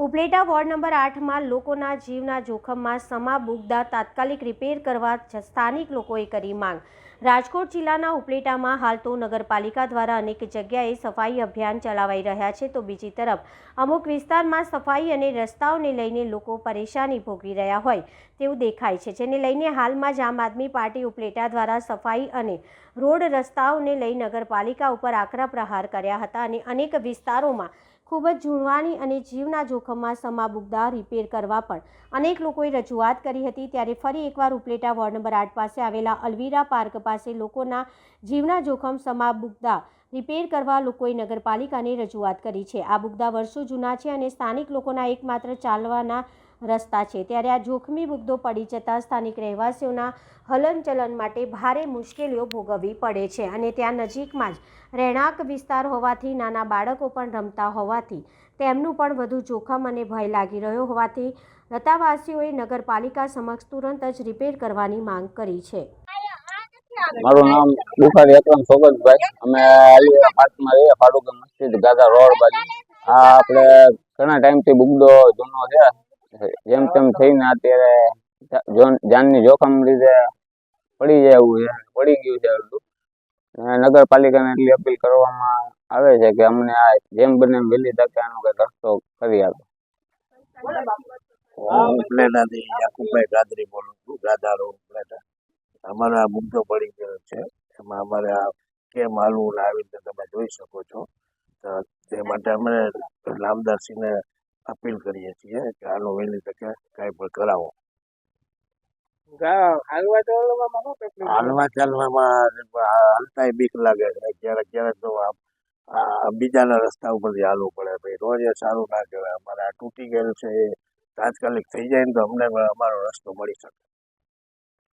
Upleta ward number આઠમાં લોકોના જીવના જોખમમાં સમા બુગદા તાત્કાલિક રિપેર કરવા સ્થાનિક લોકોએ કરી માંગ. રાજકોટ જિલ્લાના ઉપલેટામાં હાલ તો નગરપાલિકા દ્વારા અનેક જગ્યાએ સફાઈ અભિયાન ચલાવાઈ રહ્યા છે તો બીજી તરફ અમુક વિસ્તારમાં સફાઈ અને રસ્તાઓને લઈને લોકો પરેશાની ભોગવી રહ્યા હોય તેવું દેખાય છે. જેને લઈને હાલમાં જ આમ આદમી પાર્ટી ઉપલેટા દ્વારા સફાઈ અને રોડ રસ્તાઓને લઈ નગરપાલિકા ઉપર આકરા પ્રહાર કર્યા હતા અને અનેક વિસ્તારોમાં ખૂબ જ ઝૂણવાની અને જીવના જોખમમાં સમાબુગદા રિપેર કરવા પણ અનેક લોકોએ રજૂઆત કરી હતી. ત્યારે ફરી એકવાર ઉપલેટા વોર્ડ નંબર આઠ પાસે આવેલા અલવીરા પાર્ક પાસે લોકોના જીવના જોખમ સમાબુગદા રિપેર કરવા લોકોએ નગરપાલિકાને રજૂઆત કરી છે. આ બુગદા વર્ષો જૂના છે અને સ્થાનિક લોકોના એકમાત્ર ચાલવાના રસ્તા છે. ત્યારે આ જોખમી મુદ્દો પડી જતાં સ્થાનિક રહેવાસીઓના હલનચલન માટે ભારે મુશ્કેલીઓ ભોગવવી પડે છે અને ત્યાં નજીકમાં જ રહેણાંક વિસ્તાર હોવાથી નાના બાળકો પણ રમતા હોવાથી તેમનું પણ વધુ જોખમ અને ભય લાગી રહ્યો હોવાથી લતાવાસીઓએ નગરપાલિકા સમક્ષ તુરંત જ રિપેર કરવાની માંગ કરી છે. મારું નામ બુખારી અકરમ સોગતભાઈ. અમે અલીરા પાર્કમાં રહીએ ફાડુકા મસ્જિદ ગાદા રોડ બાજુ. આ આપણે ઘણા ટાઈમથી બુગડો જૂનો છે. જેમ તેમ થઈને અત્યારે જાનની જોખમ લીધે પડી જાય એવું છે. પડી ગયું છે અડધું નગરપાલિકાને એટલી અપીલ કરવામાં આવે છે કે અમને આ જેમ બને એમ વહેલી તકે આનો કંઈક રસ્તો કરી આપે. ઉપલેટાથી યાકુબભાઈ ગાદરી બોલું છું ગાદારો ઉપલેટા અમારો આ પડી ગયો છે. એમાં અમારે આ કેમ હાલવું આવી રીતે તમે જોઈ શકો છો. તે માટે અમે રામદાસજીને અપીલ કરીએ છીએ કે આનું વહેલી તકે કાંઈ પણ કરાવો. હાલવા ચાલવામાં હાલતા બીક લાગે છે ક્યારેક ક્યારેક તો બીજાના રસ્તા ઉપરથી હાલવું પડે ભાઈ રોજ એ સારું ના કહેવાય અમારે આ તૂટી ગયેલ છે એ તાત્કાલિક થઈ જાય ને તો અમને અમારો રસ્તો મળી શકે.